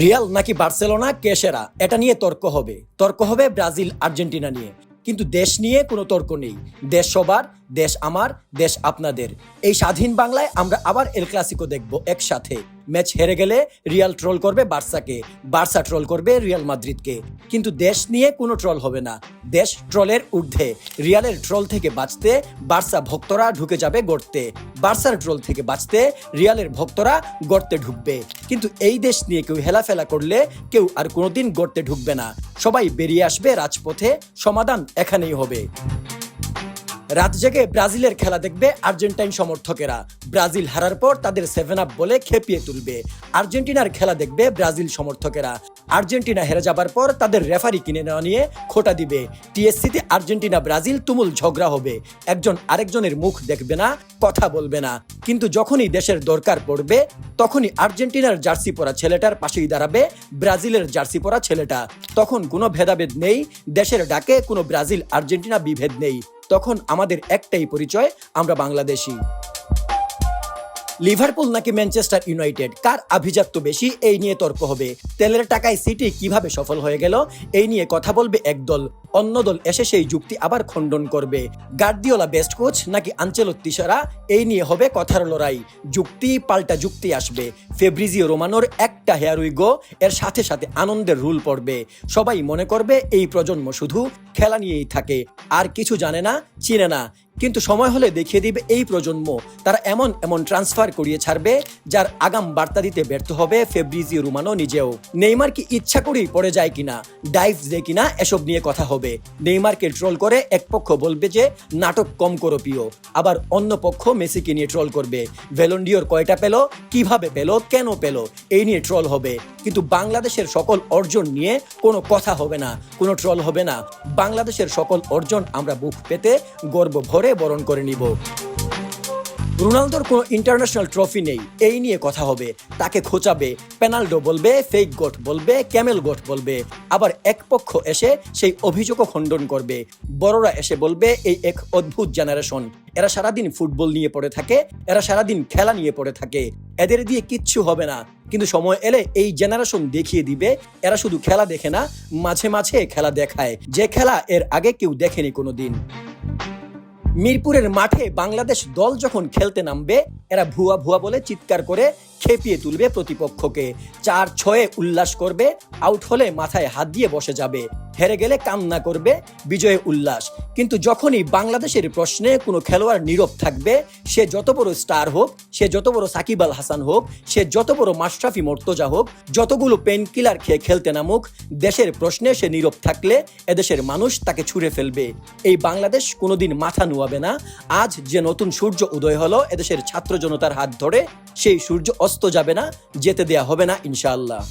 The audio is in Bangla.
রিয়াল নাকি বার্সেলোনা? কে সেরা? এটা নিয়ে তর্ক হবে। তর্ক হবে ব্রাজিল আর্জেন্টিনা নিয়ে। কিন্তু দেশ নিয়ে কোনো তর্ক নেই। দেশ সবার দেশ আমার, দেশ আপনাদের। এই স্বাধীন বাংলায় আমরা আবার এল ক্লাসিকো দেখব একসাথে। ম্যাচ হেরে গেলে রিয়াল ট্রোল করবে বার্সাকে, বার্সা ট্রোল করবে রিয়াল মাদ্রিদকে। কিন্তু দেশ নিয়ে কোনো ট্রল হবে না। দেশ ট্রলের ঊর্ধ্বে। রিয়ালের ট্রল থেকে বাঁচতে বার্সা ভক্তরা ঢুকে যাবে গড়তে। বার্সার ট্রল থেকে বাঁচতে রিয়ালের ভক্তরা গড়তে ঢুকবে। কিন্তু এই দেশ নিয়ে কেউ হেলাফেলা করলে কেউ আর কোনোদিন গড়তে ঢুকবে না। সবাই বেরিয়ে আসবে রাজপথে। সমাধান এখানেই হবে। রাত জেগে ব্রাজিলের খেলা দেখবে আর্জেন্টাইন সমর্থকেরা। ব্রাজিল হারার পর তাদের সেভেন আপ বলে খেপিয়ে তুলবে। আর্জেন্টিনার খেলা দেখবে ব্রাজিল সমর্থকেরা। আর্জেন্টিনা হেরে যাবার পর তাদের রেফারি কিনে নেওয়া নিয়ে খোটা দিবে। টিএসসিতে আর্জেন্টিনা ব্রাজিল তুমুল ঝগড়া হবে। একজন আরেকজনের মুখ দেখবে না, কথা বলবে না। কিন্তু যখনই দেশের দরকার পড়বে, তখনই আর্জেন্টিনার জার্সি পরা ছেলেটার পাশেই দাঁড়াবে ব্রাজিলের জার্সি পরা ছেলেটা। তখন কোনো ভেদাভেদ নেই, দেশের ডাকে কোনো ব্রাজিল আর্জেন্টিনা বিভেদ নেই। তখন আমাদের একটাই পরিচয় আমরা বাংলাদেশি। লিভারপুল নাকি ম্যানচেস্টার ইউনাইটেড? কার আভিজাত্য বেশি? এই নিয়ে তর্ক হবে। তেলের টাকায় সিটি কীভাবে সফল হয়ে গেল? এই নিয়ে কথা বলবে এক দল অন্য দল এসে সেই যুক্তি আবার খণ্ডন করবে। গার্দিওলা বেস্ট কোচ নাকি আঞ্চেলত্তি সেরা? এই নিয়ে হবে কথার লড়াই। যুক্তি, পাল্টা যুক্তি আসবে। ফেব্রিজিও রোমানোর একটা হেয়ার উইগো, এর সাথে সাথে আনন্দের রুল পড়বে। সবাই মনে করবে এই প্রজন্ম শুধু খেলা নিয়েই থাকে। আর কিছু জানে না, চিনে না। কিন্তু সময় হলে দেখিয়ে দিবে এই প্রজন্ম। তারা এমন এমন ট্রান্সফার করিয়ে ছাড়বে, যার আগাম বার্তা দিতে ব্যর্থ হবে ফেব্রিজি রুমানো নিজেও। নেইমার কি ইচ্ছা করেই পড়ে যায় কিনা ডাইভ দেয় কিনা, এসব নিয়ে কথা হবে। নেইমারকে ট্রোল করে এক পক্ষ বলবে যে, নাটক কম করো প্রিয়। আবার অন্য পক্ষ মেসিকে নিয়ে ট্রোল করবে, ভেলন্ডিওর কয়টা পেল, কীভাবে পেল, কেন পেল, এই নিয়ে ট্রোল হবে। কিন্তু বাংলাদেশের সকল অর্জন নিয়ে কোনো কথা হবে না, কোনো ট্রল হবে না। বাংলাদেশের সকল অর্জন আমরা বুক পেতে গর্ব ভরে বরণ করে নিব। রোনালদোর কোনো ইন্টারন্যাশনাল ট্রফি নেই। এই নিয়ে কথা হবে। তাকে খোঁচাবে, পেনাল্ডো বলবে ফেক গোট বলবে ক্যামেল গোট বলবে। আবার এক পক্ষ এসে সেই অভিযোগও খণ্ডন করবে। বড়রা এসে বলবে, এই এক অদ্ভুত জেনারেশন এরা সারাদিন ফুটবল নিয়ে পড়ে থাকে, এরা সারাদিন খেলা নিয়ে পড়ে থাকে। এদের দিয়ে কিচ্ছু হবে না। কিন্তু সময় এলে এই জেনারেশন দেখিয়ে দিবে, এরা শুধু খেলা দেখে না, মাঝে মাঝে খেলা দেখায়। যে খেলা এর আগে কেউ দেখেনি কোনোদিন। মিরপুরের মাঠে বাংলাদেশ দল যখন খেলতে নামবে এরা ভুয়া ভুয়া বলে চিৎকার করে খেপিয়ে তুলবে প্রতিপক্ষকে। চার ছয়ে উল্লাস করবে আউট হলে মাথায় হাত দিয়ে বসে যাবে। হেরে গেলে কান্না করবে, বিজয়ে উল্লাস। কিন্তু যখনই বাংলাদেশের প্রশ্নে কোনো খেলোয়াড় নীরব থাকবে, সে যত বড় স্টার হোক, সে যত বড় সাকিব আল হাসান হোক, সে যত বড় মাশরাফি মর্তজা হোক, যতগুলো পেন কিলার খেয়ে খেলতে নামুক, দেশের প্রশ্নে সে নীরব থাকলে এদেশের মানুষ তাকে ছুঁড়ে ফেলবে। এই বাংলাদেশ কোনোদিন মাথা নুয়াবে না। আজ যে নতুন সূর্য উদয় হলো, এদেশের ছাত্র জনতার হাত ধরে সেই সূর্য অস্ত যাবে না যেতে দেয়া হবে না ইনশাআল্লাহ।